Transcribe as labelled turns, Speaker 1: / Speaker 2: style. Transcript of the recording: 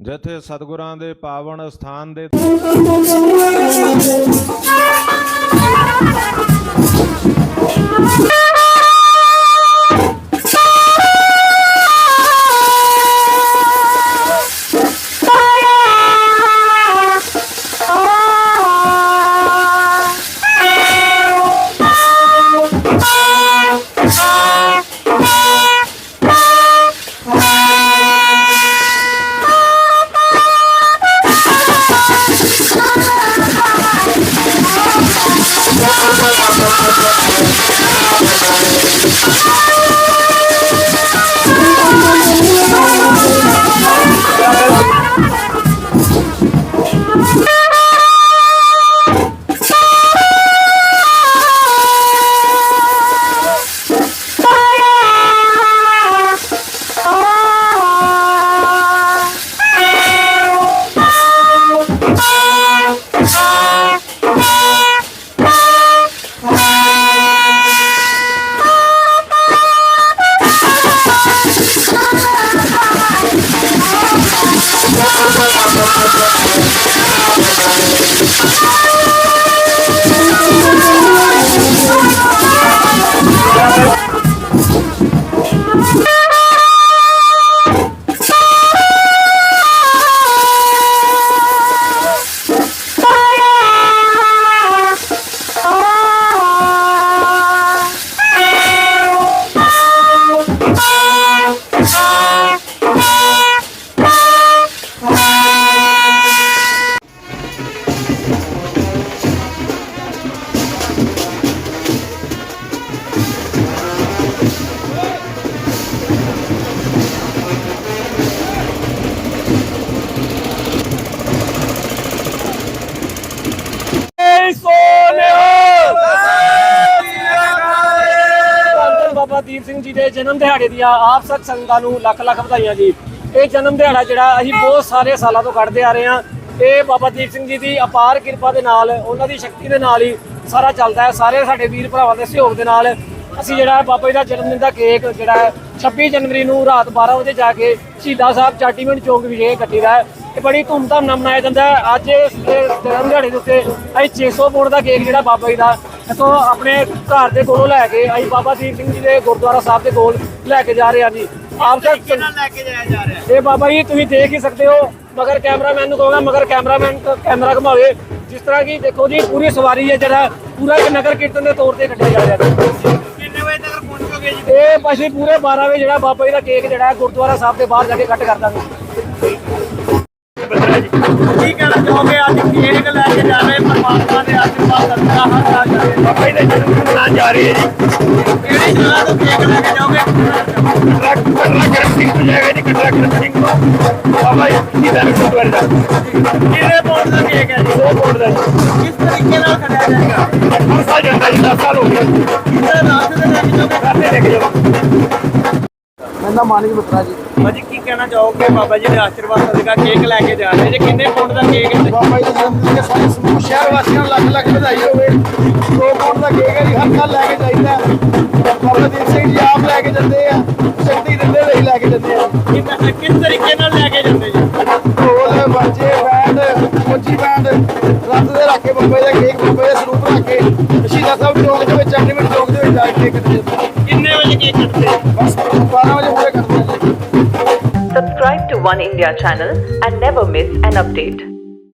Speaker 1: ਜਿੱਥੇ ਸਤਿਗੁਰਾਂ ਦੇ ਪਾਵਨ ਸਥਾਨ ਦੇ
Speaker 2: ਬਾਬਾ ਦੀਪ ਸਿੰਘ ਜੀ ਦੇ ਜਨਮ ਦਿਹਾੜੇ ਦੀਆਂ ਆਪ ਸਤ ਸੰਗਤਾਂ ਨੂੰ ਲੱਖ ਲੱਖ ਵਧਾਈਆਂ ਜੀ। ਇਹ ਜਨਮ ਦਿਹਾੜਾ ਜਿਹੜਾ ਅਸੀਂ ਬਹੁਤ ਸਾਰੇ ਸਾਲਾਂ ਤੋਂ ਕੱਢਦੇ ਆ ਰਹੇ ਹਾਂ। ਇਹ ਬਾਬਾ ਦੀਪ ਸਿੰਘ ਜੀ ਦੀ ਅਪਾਰ ਕਿਰਪਾ ਦੇ ਨਾਲ, ਉਹਨਾਂ ਦੀ ਸ਼ਕਤੀ ਦੇ ਨਾਲ ਹੀ ਸਾਰਾ ਚੱਲਦਾ ਹੈ। ਸਾਰੇ ਸਾਡੇ ਵੀਰ ਭਰਾਵਾਂ ਦੇ ਸਹਿਯੋਗ ਦੇ ਨਾਲ ਅਸੀਂ ਜਿਹੜਾ ਬਾਬਾ ਜੀ ਦਾ ਜਨਮ ਦਿਨ ਦਾ ਕੇਕ ਜਿਹੜਾ ਹੈ 26 ਜਨਵਰੀ ਨੂੰ ਰਾਤ 12 ਵਜੇ ਜਾ ਕੇ ਸ਼ਹੀਦਾਂ ਸਾਹਿਬ ਚਾਟੀਮਿੰਟ ਚੌਂਕ ਵਿਖੇ ਕੱਟੀਦਾ ਹੈ। ਇਹ ਬੜੀ ਧੂਮਧਾਮ ਨਾਲ ਮਨਾਇਆ ਜਾਂਦਾ ਹੈ। ਅੱਜ ਇਸ ਜਨਮ ਦਿਹਾੜੇ ਦੇ ਉੱਤੇ ਅਸੀਂ 600 ਪੌਂਡ ਦਾ ਕੇਕ ਜਿਹੜਾ ਬਾਬਾ ਜੀ ਦਾ ਇੱਥੋਂ ਆਪਣੇ ਘਰ ਦੇ ਕੋਲੋਂ ਲੈ ਕੇ ਅਸੀਂ ਬਾਬਾ ਦੀਪ ਸਿੰਘ ਜੀ ਦੇ ਗੁਰਦੁਆਰਾ ਸਾਹਿਬ ਦੇ ਕੋਲ ਲੈ ਕੇ ਜਾ ਰਹੇ ਹਾਂ ਜੀ। ਆਪ ਤੱਕ
Speaker 3: ਲੈ ਕੇ ਜਾਇਆ ਜਾ ਰਿਹਾ
Speaker 2: ਇਹ ਬਾਬਾ ਜੀ ਤੁਸੀਂ ਦੇਖ ਹੀ ਸਕਦੇ ਹੋ ਮਗਰ ਕੈਮਰਾਮੈਨ ਨੂੰ ਕਹੋਗਾ ਮਗਰ ਕੈਮਰਾਮੈਨ ਕੈਮਰਾ ਘੁਮਾਵੇ। ਜਿਸ ਤਰ੍ਹਾਂ ਕਿ ਦੇਖੋ ਜੀ ਪੂਰੀ ਸਵਾਰੀ ਹੈ ਜਿਹੜਾ ਪੂਰਾ ਇੱਕ ਨਗਰ ਕੀਰਤਨ ਦੇ ਤੌਰ ਤੇ ਕੱਢਿਆ ਜਾ ਰਿਹਾ ਹੈ।
Speaker 3: ਕਿੰਨੇ ਵਜੇ ਤੱਕ ਪਹੁੰਚੋਗੇ ਜੀ?
Speaker 2: ਇਹ ਅਸੀਂ ਪੂਰੇ 12 ਵਜੇ ਜਿਹੜਾ ਬਾਬਾ ਜੀ ਦਾ ਕੇਕ ਜਿਹੜਾ ਹੈ ਗੁਰਦੁਆਰਾ ਸਾਹਿਬ ਦੇ ਬਾਹਰ ਜਾ ਕੇ ਕੱਟ ਕਰ ਦਾਂਗੇ
Speaker 3: ਕੀ ਕਹਿਣਾ ਬਾਬਾ ਜੀ ਦਾ ਜਨਮ ਮਨਾਉਣ ਜਾ ਰਹੇ ਹੈ ਜੀ। ਕਿਹੜੀ ਜਗ੍ਹਾ ਤੋਂ ਕੇਕ ਲੈ ਕੇ ਜਾਓਗੇ
Speaker 4: ਕਟਰਾ ਕਰਮ ਸਿੰਘ ਤੋਂ ਜਾਏਗਾ ਜੀ ਕਟਰਾ ਕਰਮ ਸਿੰਘ ਤੋਂ ਬਾਬਾ ਜੀ ਦਾ ਗੁਰਦੁਆਰੇ ਦਾ
Speaker 3: ਕਿੰਨੇ ਪੌਂਡ ਦਾ ਕੇਕ ਹੈ ਜੀ?
Speaker 4: ਦੋ ਕੋਟ ਦਾ।
Speaker 3: ਕਿਸ ਤਰੀਕੇ ਨਾਲ ਕੱਢਿਆ ਜਾਏਗਾ?
Speaker 4: ਹਰ ਸਾਲ ਜਾਂਦਾ ਜੀ 10 ਸਾਲ ਹੋ ਗਏ।
Speaker 3: ਕਿੰਨੇ ਰਾਤ ਦੇ ਲੈ ਕੇ ਜਾਓਗੇ
Speaker 4: ਰਾਤੇ ਲੈ ਕੇ ਜਾਵਾਂ
Speaker 5: ਮੇਰਾ ਮਾਨਿਕ ਮਿੱਤਰਾ ਜੀ।
Speaker 3: ਭਾਜੀ ਕੀ ਕਹਿਣਾ ਚਾਹੋਗੇ? ਬਾਬਾ ਜੀ ਦੇ ਆਸ਼ੀਰਵਾਦ ਸਦਕਾ ਕੇਕ ਲੈ ਕੇ ਜਾ ਰਹੇ ਜੀ ਕਿੰਨੇ ਪੌਂਡ ਦਾ ਕੇਕ ਹੈ?
Speaker 5: ਬਾਬਾ ਜੀ ਵਾਸੀਆਂ ਨੂੰ ਲੱਖ ਲੱਖ ਵਧਾਈ ਹੋਵੇ ਦੋ ਪੌਂਡ ਦਾ ਕੇਕ ਹੈ ਜੀ ਹਰ ਸਾਲ ਲੈ ਕੇ ਜਾਈਦਾ ਹੈ। ਬਾਬਾ ਦੀਪ ਸਿੰਘ ਜੀ ਆਪ ਲੈ ਕੇ ਜਾਂਦੇ ਆ ਸ਼ਕਤੀ ਦਿੰਦੇ ਲਈ ਲੈ ਕੇ ਜਾਂਦੇ ਆ
Speaker 3: ਕਿੰਨਾ- ਕਿਸ ਤਰੀਕੇ ਨਾਲ ਲੈ ਕੇ ਜਾਂਦੇ ਜੀ
Speaker 5: ਢੋਲ ਬਾਜੇ ਬੈਂਡ ਮੋਚੀ ਬੈਂਡ ਰੱਤ ਦੇ ਰੱਖ ਕੇ ਬਾਬਾ ਦਾ ਕੇਕ ਬਾਬਾ ਦਾ ਸਰੂਪ ਰੱਖ ਕੇ ਸ਼ਹੀਦਾਂ ਸਾਹਿਬ ਚੌਂਕ ਦੇ ਵਿੱਚ ਚੰਡੀਗੜ੍ਹ ਚੌਂਕ ਦੇ ਵਿੱਚ ਜਾ ਕੇ ਕੇਕ ਆ।
Speaker 3: ਕਿੰਨੇ ਵਜੇ ਕੇਕ ਕੱਟਦੇ
Speaker 5: ਬਸ 12 ਵਜੇ ਪੂਰੇ ਕਰਦੇ ਆ ਜੀ
Speaker 6: Subscribe to One India channel and never miss an update.